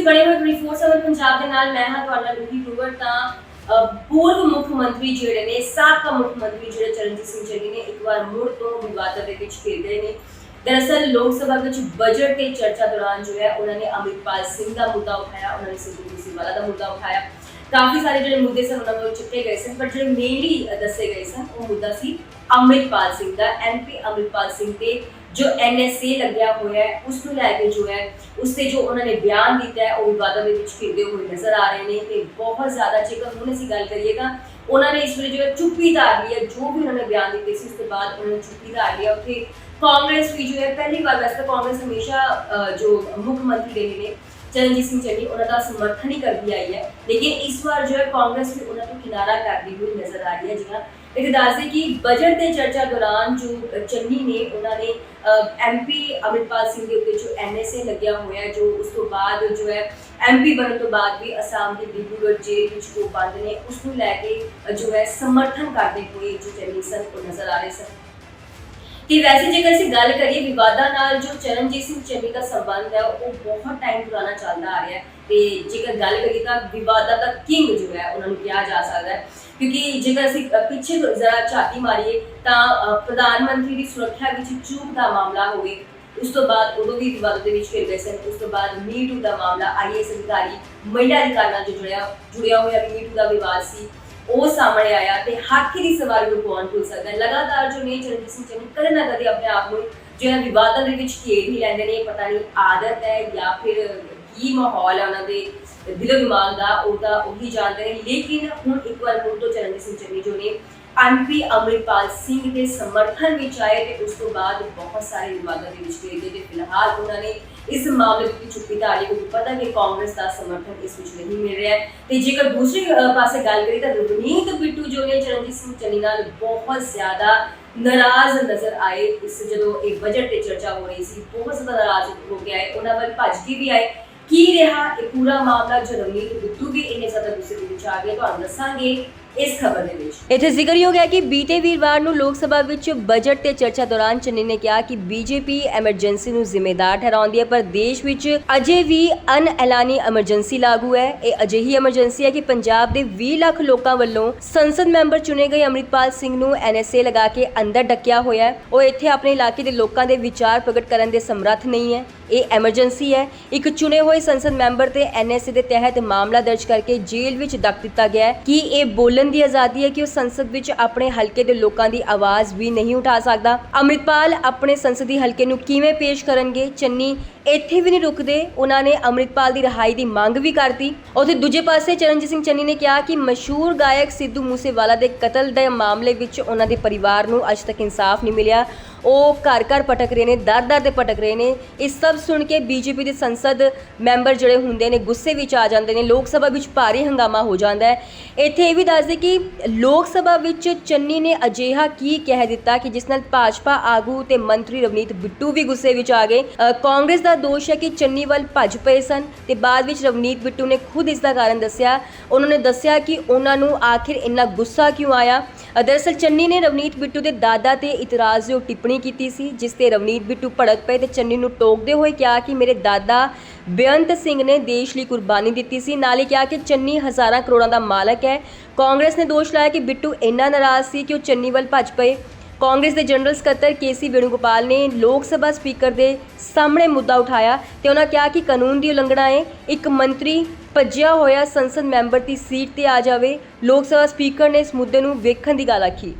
ਤੁਸੀਂ ਬਣੇ ਹੋਏ 24/7 ਪੰਜਾਬ ਦੇ ਨਾਲ, ਮੈਂ ਹਾਂ ਤੁਹਾਡਾ ਰੂਹੀ ਗਰੋਵਰ ਤਾਂ ਪੂਰਵ ਮੁੱਖ ਮੰਤਰੀ ਜਿਹੜੇ ਨੇ, ਸਾਬਕਾ ਮੁੱਖ ਮੰਤਰੀ ਜਿਹੜੇ ਚਰਨਜੀਤ ਸਿੰਘ ਚੰਨੀ ਨੇ, ਇੱਕ ਵਾਰ ਮੁੜ ਤੋਂ ਵਿਵਾਦਾਂ ਦੇ ਵਿੱਚ ਘਿਰ ਗਏ ਨੇ। ਦਰਅਸਲ ਲੋਕ ਸਭਾ ਵਿੱਚ ਬਜਟ ਤੇ ਚਰਚਾ ਦੌਰਾਨ ਜੋ ਹੈ, ਉਹਨਾਂ ਨੇ ਅੰਮ੍ਰਿਤਪਾਲ ਸਿੰਘ ਦਾ ਮੁੱਦਾ ਉਠਾਇਆ, ਉਹਨਾਂ ਨੇ ਸਿੱਧੂ ਮੂਸੇਵਾਲਾ ਦਾ ਮੁੱਦਾ ਉਠਾਇਆ। ਕਾਫੀ ਸਾਰੇ ਜਿਹੜੇ ਮੁੱਦੇ ਸਨ, ਉਹਨਾਂ ਨੂੰ ਚੁੱਕੇ ਗਏ ਸਨ ਪਰ ਜਿਹੜੇ ਮੇਨਲੀ ਦੱਸੇ ਗਏ ਸਨ, ਉਹ ਮੁੱਦਾ ਸੀ ਅੰਮ੍ਰਿਤਪਾਲ ਸਿੰਘ ਦਾ ਐਮਪੀ ਅੰਮ੍ਰਿਤਪਾਲ ਸਿੰਘ ਤੇ ਜੋ ਐਨਐਸਏ ਲੱਗਿਆ ਹੋਇਆ ਹੈ ਉਸ ਨੂੰ ਲੈ ਕੇ ਜੋ ਹੈ ਉਸ ਤੇ ਜੋ ਉਹਨਾਂ ਨੇ ਬਿਆਨ ਦਿੱਤਾ ਹੈ, ਉਹ ਵਿਵਾਦਾਂ ਦੇ ਵਿੱਚ ਘਿਰਦੇ ਹੋਏ ਨਜ਼ਰ ਆ ਰਹੇ ਨੇ ਤੇ ਬਹੁਤ ਜ਼ਿਆਦਾ ਜੇਕਰ ਹੁਣ ਅਸੀਂ ਗੱਲ ਕਰੀਏ ਤਾਂ ਉਹਨਾਂ ਨੇ ਇਸ ਵੇਲੇ ਜੋ ਚੁੱਪੀ ਧਾਰ ਲਈ ਹੈ, ਜੋ ਵੀ ਉਹਨਾਂ ਨੇ ਬਿਆਨ ਦਿੱਤੇ ਸੀ, ਉਸ ਤੋਂ ਬਾਅਦ ਉਹਨਾਂ ਨੇ ਚੁੱਪੀ ਧਾਰ ਲਿਆ ਉੱਥੇ ਕਾਂਗਰਸ ਵੀ ਜੋ ਹੈ, ਪਹਿਲੀ ਵਾਰ ਵੈਸੇ ਤਾਂ ਕਾਂਗਰਸ ਹਮੇਸ਼ਾ ਜੋ ਮੁੱਖ ਮੰਤਰੀ ਰਹੇ ਨੇ ਚਰਨਜੀਤ ਸਿੰਘ ਚੰਨੀ ਉਹਨਾਂ ਦਾ ਸਮਰਥਨ ਹੀ ਕਰਦੀ ਆਈ ਹੈ ਲੇਕਿਨ ਇਸ ਵਾਰ ਜੋ ਹੈ ਕਾਂਗਰਸ ਵੀ ਉਹਨਾਂ ਤੋਂ ਕਿਨਾਰਾ ਕਰਦੀ ਹੋਈ ਨਜ਼ਰ ਆ ਰਹੀ ਹੈ ਜਿਵੇਂ ਇਹ ਦੱਸਦੇ ਕਿ ਬਜਟ ਤੇ ਚਰਚਾ ਦੌਰਾਨ ਜੋ ਚੰਨੀ ਨੇ ਉਹਨਾਂ ਨੇ ਐਮਪੀ ਅਮਰਿਤਪਾਲ ਸਿੰਘ ਦੇ ਉੱਤੇ ਜੋ ਐਨਐਸਏ ਲੱਗਿਆ ਹੋਇਆ ਹੈ, ਜੋ ਉਸ ਤੋਂ ਬਾਅਦ ਜੋ ਹੈ ਐਮਪੀ ਬਣਨ ਤੋਂ ਬਾਅਦ ਵੀ ਅਸਾਮ ਦੀ ਡਿਬਰੂਗੜ੍ਹ ਜੇਲ੍ਹ ਵਿੱਚ ਜੋ ਬੰਦ ਨੇ ਉਸ ਨੂੰ ਲੈ ਕੇ ਅ, ਜੋ ਹੈ ਸਮਰਥਨ ਕਰਦੇ ਹੋਏ ਜੋ ਚੰਨੀ ਸਨ ਉਹ ਨਜ਼ਰ ਆ ਰਹੇ ਸਨ ਤੇ ਵੈਸੇ ਜੇਕਰ ਅਸੀਂ ਗੱਲ ਕਰੀਏ ਵਿਵਾਦਾਂ ਨਾਲ, ਜੋ ਚਰਨਜੀਤ ਸਿੰਘ ਚੰਨੀ ਦਾ ਸੰਬੰਧ ਹੈ, ਉਹ ਬਹੁਤ ਟਾਈਮ ਪੁਰਾਣਾ ਚੱਲਦਾ ਆ ਰਿਹਾ ਹੈ। ਤੇ ਜੇਕਰ ਗੱਲ ਕਰੀਏ ਤਾਂ ਵਿਵਾਦਾਂ ਦਾ ਕਿੰਗ ਜੋ ਹੈ, ਉਹਨਾਂ ਨੂੰ ਕਿਹਾ ਜਾ ਸਕਦਾ ਹੈ। ਕਿਉਂਕਿ ਜੇਕਰ ਅਸੀਂ ਪਿੱਛੇ ਜ਼ਰਾ ਝਾਤੀ ਮਾਰੀਏ, ਤਾਂ ਪ੍ਰਧਾਨ ਮੰਤਰੀ ਦੀ ਸੁਰੱਖਿਆ ਵਿੱਚ ਚੂਕ ਦਾ ਮਾਮਲਾ ਹੋਵੇ ਉਸ ਤੋਂ ਬਾਅਦ ਉਦੋਂ ਵੀ ਵਿਵਾਦ ਦੇ ਵਿੱਚ ਘਿਰ ਗਏ ਸਨ। ਉਸ ਤੋਂ ਬਾਅਦ ਮੀਟੂ ਦਾ ਮਾਮਲਾ ਆਈਐਸ ਅਧਿਕਾਰੀ, ਮਹਿਲਾ ਅਧਿਕਾਰੀ ਨਾਲ ਜੋ ਜੁੜਿਆ ਜੁੜਿਆ ਹੋਇਆ ਮੀਟੂ ਦਾ ਵਿਵਾਦ ਸੀ। ਉਹ ਸਾਹਮਣੇ ਆਇਆ ਤੇ ਹਾਕੀ ਦੀ ਸਵਾਰੀ ਨੂੰ ਕੌਣ ਭੁੱਲ ਸਕਦਾ? ਹੈ ਲਗਾਤਾਰ ਜੋ ਨੇ ਚਰਨਜੀਤ ਸਿੰਘ ਚੰਨੀ ਕਦੇ ਨਾ ਕਦੇ ਆਪਣੇ ਆਪ ਨੂੰ ਜਿਹੜਾ ਵਿਵਾਦਾਂ ਦੇ ਵਿੱਚ ਘੇਰ ਹੀ ਲੈਂਦੇ ਨੇ, ਪਤਾ ਨਹੀਂ ਆਦਤ ਹੈ ਜਾਂ ਫਿਰ ਕੀ ਮਾਹੌਲ ਹੈ ਉਹਨਾਂ ਦੇ ਦਿਲ ਦਿਮਾਗ ਦਾ ਉਹਦਾ ਉਹੀ ਜਾਣਦੇ ਨੇ। ਲੇਕਿਨ ਹੁਣ ਇੱਕ ਵਾਰ ਮੁੜ ਤੋਂ ਚਰਨਜੀਤ ਸਿੰਘ ਚੰਨੀ ਜੋ ਨੇ ਐਮਪੀ ਅਮਰਿਤਪਾਲ ਸਿੰਘ ਦੇ ਸਮਰਥਨ ਵਿੱਚ ਆਏ ਤੇ ਉਸ ਤੋਂ ਬਾਅਦ ਬਹੁਤ ਸਾਰੇ ਵਿਵਾਦਾਂ ਦੇ ਵਿੱਚ ਗਏ ਤੇ ਫਿਲਹਾਲ ਉਹਨਾਂ ਨੇ ਇਸ ਮਾਮਲੇ ਦੀ ਚੁੱਪੀ ਧਾਰੀ ਕਿਉਂਕਿ ਪਤਾ ਕਿ ਕਾਂਗਰਸ ਦਾ ਸਮਰਥਨ ਇਸ ਵਿੱਚ ਨਹੀਂ ਮਿਲ ਰਿਹਾ ਤੇ ਜੇਕਰ ਦੂਸਰੀ ਪਾਸੇ ਗੱਲ ਕਰੀਏ ਤਾਂ ਰਵਨੀਤ ਬਿੱਟੂ ਜੋ ਨੇ ਚਰਨਜੀਤ ਸਿੰਘ ਚੰਨੀ ਨਾਲ ਬਹੁਤ ਜ਼ਿਆਦਾ ਨਾਰਾਜ਼ ਨਜ਼ਰ ਆਏ। ਇਸ ਜਦੋਂ ਇਹ ਬਜਟ ਤੇ ਚਰਚਾ ਹੋ ਰਹੀ ਸੀ, ਬਹੁਤ ਜ਼ਿਆਦਾ ਨਾਰਾਜ਼ ਹੋ ਗਿਆ ਆਏ। ਉਹਨਾਂ ਵੱਲ ਭੱਜ ਕੇ ਵੀ ਆਏ। ਕੀ ਰਿਹਾ ਇਹ ਪੂਰਾ ਮਾਮਲਾ? ਜੋ ਰਵਨੀਤ ਬਿੱਟੂ ਵੀ ਇੰਨੇ ਜ਼ਿਆਦਾ ਗੁੱਸੇ ਦੇ ਵਿੱਚ ਆ ਗਏ। ਤੁਹਾਨੂੰ ਦੱਸਾਂਗੇ ਇਸ ਖਬਰ ਦੇ ਵਿੱਚ। ਇੱਥੇ ਜ਼ਿਕਰਯੋਗ ਹੈ ਕਿ ਬੀਤੇ ਵੀਰਵਾਰ ਨੂੰ ਲੋਕ ਸਭਾ ਵਿੱਚ ਬਜਟ ਤੇ ਚਰਚਾ ਦੌਰਾਨ ਚੰਨੀ ਨੇ ਕਿਹਾ ਕਿ ਬੀਜੇਪੀ ਐਮਰਜੈਂਸੀ ਨੂੰ ਜ਼ਿੰਮੇਦਾਰ ਠਹਿਰਾਉਂਦੀ ਹੈ, ਪਰ ਦੇਸ਼ ਵਿੱਚ ਅਜੇ ਵੀ ਅਨਐਲਾਨੀ ਐਮਰਜੈਂਸੀ ਲਾਗੂ ਹੈ। ਇਹ ਅਜਿਹੀ ਐਮਰਜੈਂਸੀ ਹੈ ਕਿ ਪੰਜਾਬ ਦੇ 20 ਲੱਖ ਲੋਕਾਂ ਵੱਲੋਂ ਸੰਸਦ ਮੈਂਬਰ ਚੁਣੇ ਗਏ ਅੰਮ੍ਰਿਤਪਾਲ ਸਿੰਘ ਨੂੰ ਐਨਐਸਏ ਲਗਾ ਕੇ ਅੰਦਰ ਡੱਕਿਆ ਹੋਇਆ ਹੈ। ਉਹ ਇੱਥੇ ਆਪਣੇ ਇਲਾਕੇ ਦੇ ਲੋਕਾਂ ਦੇ ਵਿਚਾਰ ਪ੍ਰਗਟ ਕਰਨ ਦੇ ਸਮਰੱਥ ਨਹੀਂ ਹੈ। ਇਹ ਐਮਰਜੈਂਸੀ ਹੈ। ਇੱਕ ਚੁਣੇ ਹੋਏ ਸੰਸਦ ਮੈਂਬਰ ਤੇ ਐਨਐਸਏ ਦੇ ਤਹਿਤ ਮਾਮਲਾ ਦਰਜ ਕਰਕੇ ਜੇਲ੍ਹ ਵਿੱਚ ਡੱਕ ਦਿੱਤਾ ਗਿਆ ਹੈ। ਕਿ ਇਹ ਬੋਲਣ ਦੀ ਆਜ਼ਾਦੀ ਹੈ ਕਿ ਉਹ ਸੰਸਦ ਵਿੱਚ ਆਪਣੇ ਹਲਕੇ ਦੇ ਲੋਕਾਂ ਦੀ ਆਵਾਜ਼ ਵੀ ਨਹੀਂ ਉਠਾ ਸਕਦਾ? ਅੰਮ੍ਰਿਤਪਾਲ ਆਪਣੇ ਸੰਸਦੀ ਹਲਕੇ ਨੂੰ ਕਿਵੇਂ ਪੇਸ਼ ਕਰਨਗੇ? ਚੰਨੀ, ਇੱਥੇ ਵੀ ਨਹੀਂ ਰੁਕਦੇ? ਉਹਨਾਂ ਨੇ ਅੰਮ੍ਰਿਤਪਾਲ ਦੀ ਰਿਹਾਈ ਦੀ ਮੰਗ ਵੀ ਕਰਤੀ। ਉਥੇ ਦੂਜੇ ਪਾਸੇ ਚਰਨਜੀਤ ਸਿੰਘ ਚੰਨੀ ਨੇ ਕਿਹਾ ਕਿ ਮਸ਼ਹੂਰ ਗਾਇਕ ਸਿੱਧੂ ਮੂਸੇਵਾਲਾ ਦੇ ਕਤਲ ਦੇ ਮਾਮਲੇ ਵਿੱਚ ਉਹਨਾਂ ਦੇ ਪਰਿਵਾਰ ਨੂੰ ਅਜੇ ਤੱਕ ਇਨਸਾਫ ਨਹੀਂ ਮਿਲਿਆ। ਉਹ ਘਰ ਘਰ ਭਟਕ ਰਹੇ ਨੇ, ਦਰ ਦਰ ਤੇ ਭਟਕ ਰਹੇ ਨੇ। ਇਹ ਸਭ ਸੁਣ ਕੇ ਬੀਜੇਪੀ ਦੇ ਸੰਸਦ ਮੈਂਬਰ ਜਿਹੜੇ ਹੁੰਦੇ ਨੇ, ਗੁੱਸੇ ਵਿੱਚ ਆ ਜਾਂਦੇ ਨੇ, ਲੋਕ ਸਭਾ ਵਿੱਚ ਭਾਰੀ ਹੰਗਾਮਾ ਹੋ ਜਾਂਦਾ ਹੈ। ਇੱਥੇ ਇਹ ਵੀ ਦੱਸਦੇ ਕਿ ਲੋਕ ਸਭਾ ਵਿੱਚ ਚੰਨੀ ਨੇ ਅਜਿਹਾ ਕੀ ਕਹਿ ਦਿੱਤਾ ਕਿ ਜਿਸ ਨਾਲ ਭਾਜਪਾ ਆਗੂ ਤੇ ਮੰਤਰੀ ਰਵਨੀਤ ਬਿੱਟੂ ਵੀ ਗੁੱਸੇ ਵਿੱਚ ਆ ਗਏ। ਕਾਂਗਰਸ ਦਾ ਦੋਸ਼ ਹੈ ਕਿ ਚੰਨੀ ਵੱਲ ਭੱਜ ਪਏ ਸਨ ਤੇ ਬਾਅਦ ਵਿੱਚ ਰਵਨੀਤ ਬਿੱਟੂ ਨੇ ਖੁਦ ਇਸ ਦਾ ਕਾਰਨ ਦੱਸਿਆ। ਉਹਨਾਂ ਨੇ ਦੱਸਿਆ ਕਿ ਉਹਨਾਂ ਨੂੰ ਆਖਿਰ ਇੰਨਾ ਗੁੱਸਾ ਕਿਉਂ ਆਇਆ? ਦਰਅਸਲ ਚੰਨੀ ਨੇ ਰਵਨੀਤ ਬਿੱਟੂ ਦੇ ਦਾਦਾ ਤੇ ਇਤਰਾਜ਼ਯੋਗ ਟਿੱਪਣੀ ਕੀਤੀ ਸੀ, ਜਿਸ ਤੇ ਰਵਨੀਤ ਬਿੱਟੂ ਭੜਕ ਪਏ ਤੇ ਚੰਨੀ ਨੂੰ ਟੋਕਦੇ ਹੋਏ ਕਿਹਾ ਕਿ ਮੇਰੇ ਦਾਦਾ ਬੇਅੰਤ ਸਿੰਘ ਨੇ ਦੇਸ਼ ਲਈ ਕੁਰਬਾਨੀ ਦਿੱਤੀ ਸੀ। ਨਾਲ ਹੀ ਕਿਹਾ ਕਿ ਚੰਨੀ ਹਜ਼ਾਰਾਂ ਕਰੋੜਾਂ ਦਾ ਮਾਲਕ ਹੈ। ਕਾਂਗਰਸ ਨੇ ਦੋਸ਼ ਲਾਇਆ ਕਿ ਬਿੱਟੂ ਇੰਨਾ ਨਾਰਾਜ਼ ਸੀ ਕਿ ਉਹ ਚੰਨੀ ਵੱਲ ਭੱਜ ਪਏ। ਕਾਂਗਰਸ ਦੇ ਜਨਰਲ ਸਕੱਤਰ ਕੇਸੀ ਵੇਣੂਗੋਪਾਲ ਨੇ ਲੋਕ ਸਭਾ ਸਪੀਕਰ ਦੇ ਸਾਹਮਣੇ ਮੁੱਦਾ ਉਠਾਇਆ ਤੇ ਉਹਨਾਂ ਕਿਹਾ ਕਿ ਕਾਨੂੰਨ ਦੀ ਉਲੰਘਣਾ ਹੈ ਇੱਕ ਮੰਤਰੀ ਭੱਜਿਆ ਹੋਇਆ ਸੰਸਦ ਮੈਂਬਰ ਦੀ ਸੀਟ ਤੇ ਆ ਜਾਵੇ। ਲੋਕ ਸਭਾ ਸਪੀਕਰ ਨੇ ਇਸ ਮੁੱਦੇ ਨੂੰ ਵੇਖਣ ਦੀ ਗੱਲ ਆਖੀ।